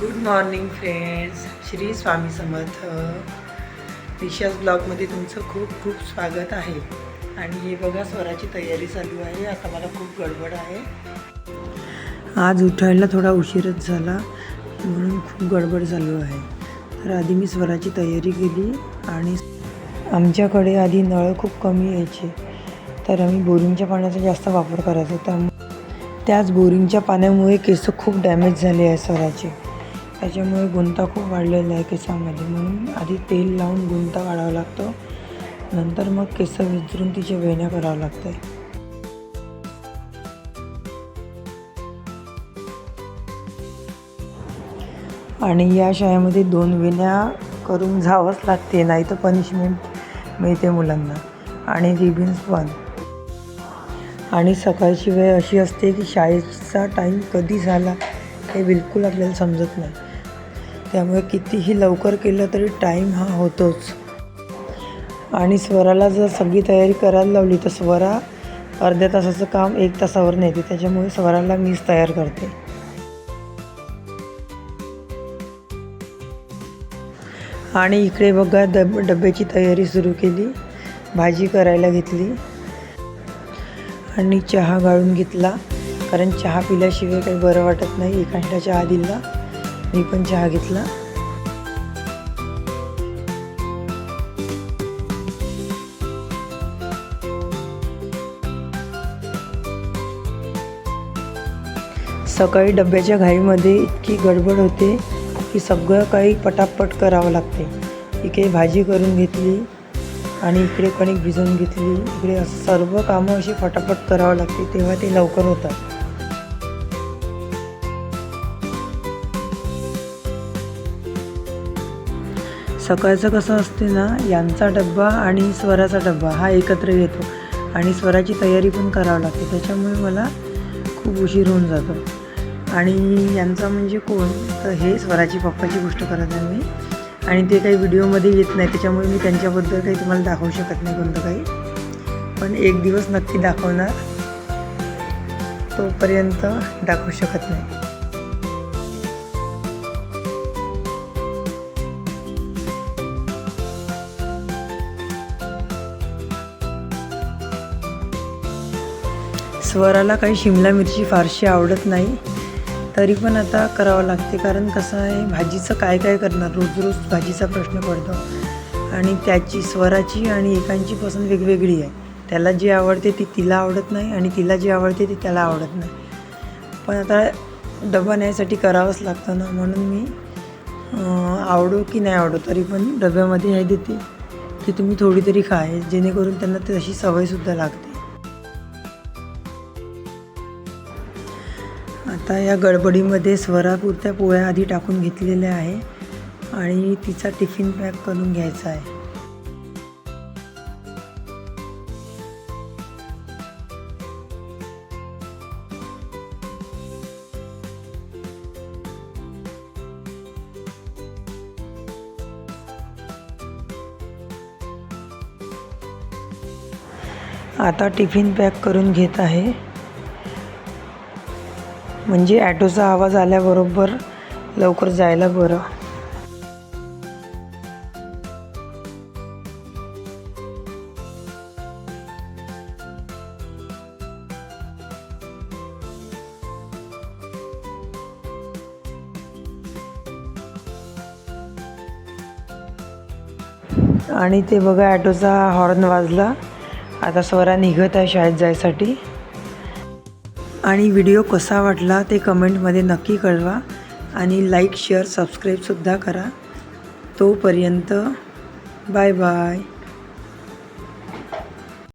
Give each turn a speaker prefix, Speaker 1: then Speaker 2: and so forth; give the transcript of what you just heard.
Speaker 1: Good morning friends Shri Swami Samarth. Disha's ब्लॉगमध्ये तुमचं खूप खूप स्वागत आहे. आणि हे बघा स्वराची तयारी चालू आहे. आता मला खूप गडबड आहे. आज उठायला थोडा उशीरच झाला म्हणून खूप गडबड चालू आहे. तर आधी मी स्वराची तयारी केली आणि आमच्याकडे आधी नळ खूप कमी यायचे. तर आम्ही बोरिंगच्या पाण्याचा जास्त वापर करायचो. त्यामुळे त्याच बोरिंगच्या पाण्यामुळे केस खूप डॅमेज झाले आहे स्वराचे. त्याच्यामुळे गुंता खूप वाढलेला आहे केसामध्ये. म्हणून आधी तेल लावून गुंता काढावा लागतो. नंतर मग केस विचरून तिच्या वेण्या करावं लागतं आणि या शाळेमध्ये दोन वेण्या करून जावंच लागते नाही तर पनिशमेंट मिळते मुलांना. आणि रिबिन्स पण. आणि सकाळची वेळ अशी असते की शाळेचा टाईम कधी झाला हे बिलकुल आपल्याला समजत नाही. त्यामुळे कितीही लवकर केलं तरी टाईम हा होतोच. आणि स्वराला जर सगळी तयारी करायला लावली तर स्वरा अर्ध्या तासाचं काम एक तासावर नेते. त्याच्यामुळे स्वराला मीच तयार करते. आणि इकडे बघा डब डब्याची तयारी सुरू केली. भाजी करायला घेतली. आणि चहा गाळून घेतला. कारण चहा पिल्याशिवाय काही बरं वाटत नाही एकांटा चहा दिला मी पण चहा घेतला. सकाळी डब्याच्या घाईमध्ये इतकी गडबड होते की सगळं काही पटापट करावं लागते. इकडे भाजी करून घेतली आणि इकडे कणिक भिजवून घेतली. इकडे सर्व कामं अशी फटाफट करावं लागते तेव्हा ते लवकर होतात. सकाळचं कसं असते ना यांचा डब्बा आणि स्वराचा डब्बा हा एकत्र येतो. आणि स्वराची तयारी पण करावं लागते. त्याच्यामुळे मला खूप उशीर होऊन जातो. आणि यांचा म्हणजे कोण? तर हे स्वराची पप्पाची गोष्ट करत आहे मी. आणि ते काही व्हिडिओमध्ये येत नाही. त्याच्यामुळे मी त्यांच्याबद्दल काही तुम्हाला दाखवू शकत नाही कोणतं काही. पण एक दिवस नक्की दाखवणार. तोपर्यंत दाखवू शकत नाही. स्वराला काही शिमला मिरची फारशी आवडत नाही. तरी पण आता करावं लागते कारण कसं आहे भाजीचं काय काय करणार? रोज रोज भाजीचा प्रश्न पडतो. आणि त्याची स्वराची आणि एकांची पसंत वेगवेगळी आहे. त्याला जी आवडते ती तिला आवडत नाही आणि तिला जी आवडते ती त्याला आवडत नाही. पण आता डबा न्यायसाठी करावंच लागतं ना म्हणून मी आवडो की नाही आवडो तरी पण डब्यामध्ये हे देते. की तुम्ही थोडी तरी खा जेणेकरून त्यांना तशी सवयसुद्धा लागते. आता या गडबडीमध्ये स्वरापुरत्या पोळ्या आधी टाकून घेतलेल्या आहे आणि तिचा टिफिन पॅक करून घ्यायचा आहे. आता टिफिन पॅक करून घेत आहे. म्हणजे ॲटोचा आवाज आल्याबरोबर लवकर जायला बरं. आणि ते बघा ॲटोचा हॉर्न वाजला. आता स्वरा निघत आहे शाळेत जायसाठी. आणि व्हिडिओ कसा वाटला ते कमेंटमध्ये नक्की कळवा आणि लाईक शेअर सबस्क्राईबसुद्धा करा. तोपर्यंत बाय बाय.